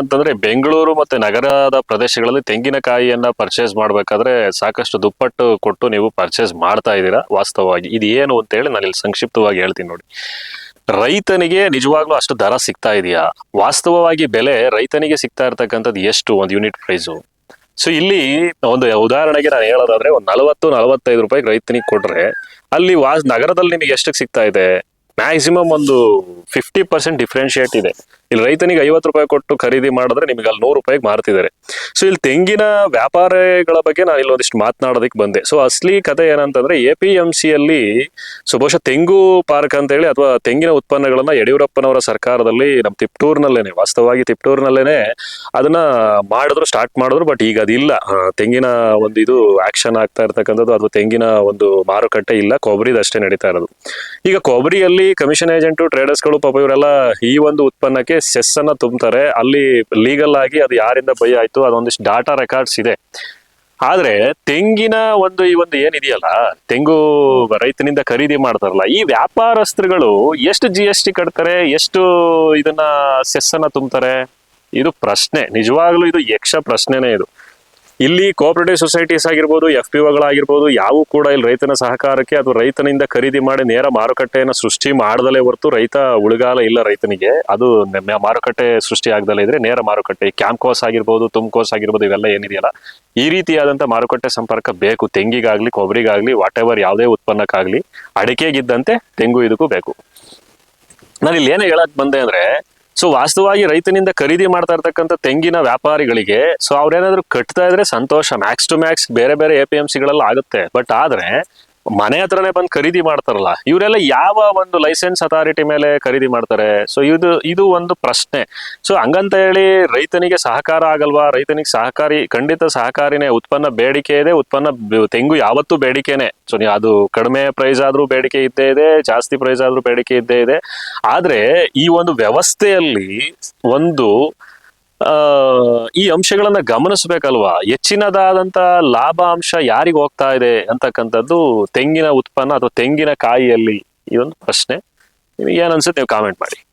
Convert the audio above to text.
ಅಂತಂದ್ರೆ ಬೆಂಗಳೂರು ಮತ್ತೆ ನಗರದ ಪ್ರದೇಶಗಳಲ್ಲಿ ತೆಂಗಿನಕಾಯಿಯನ್ನ ಪರ್ಚೇಸ್ ಮಾಡ್ಬೇಕಾದ್ರೆ ಸಾಕಷ್ಟು ದುಪ್ಪಟ್ಟು ಕೊಟ್ಟು ನೀವು ಪರ್ಚೇಸ್ ಮಾಡ್ತಾ ಇದ್ದೀರಾ ವಾಸ್ತವವಾಗಿ. ಇದು ಏನು ಅಂತ ಹೇಳಿ ನಾನು ಇಲ್ಲಿ ಸಂಕ್ಷಿಪ್ತವಾಗಿ ಹೇಳ್ತೀನಿ ನೋಡಿ. ರೈತನಿಗೆ ನಿಜವಾಗ್ಲೂ ಅಷ್ಟು ದರ ಸಿಗ್ತಾ ಇದೆಯಾ? ವಾಸ್ತವವಾಗಿ ಬೆಲೆ ರೈತನಿಗೆ ಸಿಗ್ತಾ ಇರ್ತಕ್ಕಂಥದ್ದು ಎಷ್ಟು ಒಂದು ಯೂನಿಟ್ ಪ್ರೈಸು ಸೊ ಇಲ್ಲಿ ಒಂದು ಉದಾಹರಣೆಗೆ ನಾನು ಹೇಳೋದಾದ್ರೆ ಒಂದು ನಲವತ್ತು, ನಲವತ್ತೈದು ರೂಪಾಯಿಗೆ ರೈತನಿಗೆ ಕೊಟ್ರೆ ಅಲ್ಲಿ ವಾ, ನಗರದಲ್ಲಿ ನಿಮಗೆ ಎಷ್ಟಕ್ಕೆ ಸಿಗ್ತಾ ಇದೆ? ಮ್ಯಾಕ್ಸಿಮಮ್ ಒಂದು ಫಿಫ್ಟಿ ಪರ್ಸೆಂಟ್ ಡಿಫ್ರೆನ್ಶಿಯೇಟ್ ಇದೆ. ಇಲ್ಲಿ ರೈತನಿಗೆ ಐವತ್ತು ರೂಪಾಯಿ ಕೊಟ್ಟು ಖರೀದಿ ಮಾಡಿದ್ರೆ ನಿಮಗೆ ಅಲ್ಲಿ ನೂರು ರೂಪಾಯಿಗೆ ಮಾರ್ತಿದ್ದಾರೆ. ಸೊ ಇಲ್ಲಿ ತೆಂಗಿನ ವ್ಯಾಪಾರಗಳ ಬಗ್ಗೆ ನಾನು ಇಲ್ಲಿ ಒಂದಿಷ್ಟು ಮಾತನಾಡೋದಕ್ಕೆ ಬಂದೆ. ಸೊ ಅಸಲಿ ಕತೆ ಏನಂತಂದ್ರೆ ಎ ಪಿ ಎಂ ಸಿಯಲ್ಲಿ ಸೊ ತೆಂಗು ಪಾರ್ಕ್ ಅಂತ ಹೇಳಿ ಅಥವಾ ತೆಂಗಿನ ಉತ್ಪನ್ನಗಳನ್ನ ಯಡಿಯೂರಪ್ಪನವರ ಸರ್ಕಾರದಲ್ಲಿ ನಮ್ಮ ತಿಪ್ಟೂರ್ನಲ್ಲೇನೆ, ವಾಸ್ತವವಾಗಿ ತಿಪ್ಟೂರ್ನಲ್ಲೇನೆ ಅದನ್ನ ಮಾಡಿದ್ರು ಸ್ಟಾರ್ಟ್ ಮಾಡಿದ್ರು ಬಟ್ ಈಗ ಅದಿಲ್ಲ. ತೆಂಗಿನ ಒಂದು ಇದು ಆಕ್ಷನ್ ಆಗ್ತಾ ಇರ್ತಕ್ಕಂಥದ್ದು ಅಥವಾ ತೆಂಗಿನ ಒಂದು ಮಾರುಕಟ್ಟೆ ಇಲ್ಲ, ಕೊಬ್ಬರಿದು ಅಷ್ಟೇ ನಡೀತಾ ಇರೋದು. ಈಗ ಕೊಬ್ಬರಿಯಲ್ಲಿ ಕಮಿಷನ್ ಏಜೆಂಟು ಟ್ರೇಡರ್ಸ್ಗಳು ಪಾಪ ಇವರೆಲ್ಲ ಈ ಒಂದು ಉತ್ಪನ್ನಕ್ಕೆ ಸೆಸ್ ಅನ್ನ ತುಂಬ್ತಾರೆ. ಅಲ್ಲಿ ಲೀಗಲ್ ಆಗಿ ಅದು ಯಾರಿಂದ ಭಯ ಆಯ್ತು ಅದೊಂದಿಷ್ಟು ಡಾಟಾ ರೆಕಾರ್ಡ್ಸ್ ಇದೆ. ಆದ್ರೆ ತೆಂಗಿನ ಒಂದು ಈ ಒಂದು ಏನಿದೆಯಲ್ಲ, ತೆಂಗು ರೈತನಿಂದ ಖರೀದಿ ಮಾಡ್ತಾರಲ್ಲ, ಈ ವ್ಯಾಪಾರಸ್ಥರುಗಳು ಎಷ್ಟು ಜಿ ಎಸ್ ಟಿ ಕಟ್ತಾರೆ, ಎಷ್ಟು ಇದನ್ನ ಸೆಸ್ ಅನ್ನ ತುಂಬ್ತಾರೆ? ಇದು ಪ್ರಶ್ನೆ. ನಿಜವಾಗ್ಲೂ ಇದು ಯಕ್ಷ ಪ್ರಶ್ನೆನೇ ಇದು. ಇಲ್ಲಿ ಕೋಆಪರೇಟಿವ್ ಸೊಸೈಟೀಸ್ ಆಗಿರ್ಬೋದು ಎಫ್ ಪಿ ಒಗಳಾಗಿರ್ಬೋದು ಯಾವೂ ಕೂಡ ಇಲ್ಲಿ ರೈತನ ಸಹಕಾರಕ್ಕೆ ಅಥವಾ ರೈತನಿಂದ ಖರೀದಿ ಮಾಡಿ ನೇರ ಮಾರುಕಟ್ಟೆಯನ್ನು ಸೃಷ್ಟಿ ಮಾಡದಲೇ ಹೊರತು ರೈತ ಉಳಿಗಾಲ ಇಲ್ಲ ರೈತನಿಗೆ. ಅದು ಮಾರುಕಟ್ಟೆ ಸೃಷ್ಟಿ ಆಗದಲ್ಲೇ ಇದ್ರೆ ನೇರ ಮಾರುಕಟ್ಟೆ ಕ್ಯಾಂಪ್ಕೋಸ್ ಆಗಿರ್ಬೋದು ತುಮ್ಕೋಸ್ ಆಗಿರ್ಬೋದು, ಇವೆಲ್ಲ ಏನಿದೆಯಲ್ಲ, ಈ ರೀತಿಯಾದಂಥ ಮಾರುಕಟ್ಟೆ ಸಂಪರ್ಕ ಬೇಕು. ತೆಂಗಿಗಾಗ್ಲಿ, ಕೊಬ್ಬರಿಗಾಗ್ಲಿ ವಾಟ್ ಎವರ್ ಯಾವುದೇ ಉತ್ಪನ್ನಕ್ಕಾಗ್ಲಿ, ಅಡಿಕೆಗಿದ್ದಂತೆ ತೆಂಗು ಇದಕ್ಕೂ ಬೇಕು. ನಾನು ಇಲ್ಲಿ ಏನು ಹೇಳಕ್ ಬಂದೆ ಅಂದ್ರೆ ಸೊ ವಾಸ್ತವವಾಗಿ ರೈತನಿಂದ ಖರೀದಿ ಮಾಡ್ತಾ ಇರ್ತಕ್ಕಂಥ ತೆಂಗಿನ ವ್ಯಾಪಾರಿಗಳಿಗೆ ಸೊ ಅವ್ರೇನಾದ್ರು ಕಟ್ತಾ ಇದ್ರೆ ಸಂತೋಷ ಮ್ಯಾಕ್ಸ್ ಟು ಮ್ಯಾಕ್ಸ್ ಬೇರೆ ಬೇರೆ ಎ ಪಿ ಸಿಗಳೆಲ್ಲ ಆಗುತ್ತೆ. ಬಟ್ ಆದ್ರೆ ಮನೆ ಹತ್ರನೇ ಬಂದು ಖರೀದಿ ಮಾಡ್ತಾರಲ್ಲ, ಇವರೆಲ್ಲ ಯಾವ ಒಂದು ಲೈಸೆನ್ಸ್ ಅಥಾರಿಟಿ ಮೇಲೆ ಖರೀದಿ ಮಾಡ್ತಾರೆ? ಸೊ ಇದು ಇದು ಒಂದು ಪ್ರಶ್ನೆ. ಸೊ ಹಂಗಂತ ಹೇಳಿ ರೈತನಿಗೆ ಸಹಕಾರ ಆಗಲ್ವಾ? ರೈತನಿಗೆ ಸಹಕಾರಿ, ಖಂಡಿತ ಸಹಕಾರಿನೇ, ಉತ್ಪನ್ನ ಬೇಡಿಕೆ ಇದೆ, ಉತ್ಪನ್ನ ತೆಂಗು ಯಾವತ್ತೂ ಬೇಡಿಕೆನೆ. ಸೊ ಅದು ಕಡಿಮೆ ಪ್ರೈಸ್ ಆದ್ರೂ ಬೇಡಿಕೆ ಇದ್ದೇ ಇದೆ, ಜಾಸ್ತಿ ಪ್ರೈಸ್ ಆದ್ರೂ ಬೇಡಿಕೆ ಇದ್ದೇ ಇದೆ. ಆದ್ರೆ ಈ ಒಂದು ವ್ಯವಸ್ಥೆಯಲ್ಲಿ ಒಂದು ಆ, ಈ ಅಂಶಗಳನ್ನ ಗಮನಿಸ್ಬೇಕಲ್ವಾ? ಹೆಚ್ಚಿನದಾದಂತ ಲಾಭಾಂಶ ಯಾರಿಗೆ ಹೋಗ್ತಾ ಇದೆ ಅಂತಕ್ಕಂಥದ್ದು ತೆಂಗಿನ ಉತ್ಪನ್ನ ಅಥವಾ ತೆಂಗಿನ ಕಾಯಿಯಲ್ಲಿ ಈ ಒಂದು ಪ್ರಶ್ನೆ. ನಿಮಗೆ ಏನ್ ಅನ್ಸುತ್ತೆ ನೀವು ಕಾಮೆಂಟ್ ಮಾಡಿ.